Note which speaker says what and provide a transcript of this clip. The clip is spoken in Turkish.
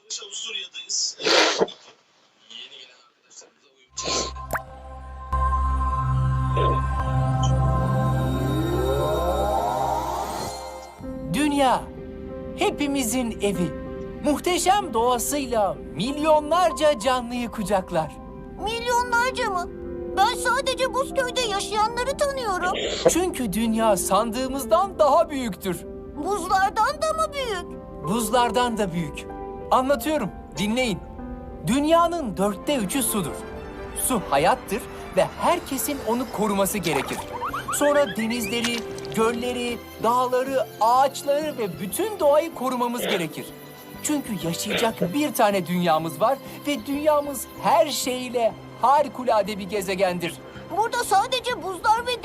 Speaker 1: Kılıç Avusturya'dayız. Ee, yeni gelen arkadaşlarımıza uyum. Dünya hepimizin evi. Muhteşem doğasıyla milyonlarca canlıyı kucaklar.
Speaker 2: Milyonlarca mı? Ben sadece Buzköy'de yaşayanları tanıyorum.
Speaker 1: Çünkü dünya sandığımızdan daha büyüktür.
Speaker 2: Buzlardan da mı büyük?
Speaker 1: Buzlardan da büyük. Anlatıyorum, dinleyin. Dünyanın dörtte üçü sudur. Su hayattır ve herkesin onu koruması gerekir. Sonra denizleri, gölleri, dağları, ağaçları ve bütün doğayı korumamız gerekir. Çünkü yaşayacak bir tane dünyamız var ve dünyamız her şeyle harikulade bir gezegendir.
Speaker 2: Burada sadece buzlar ve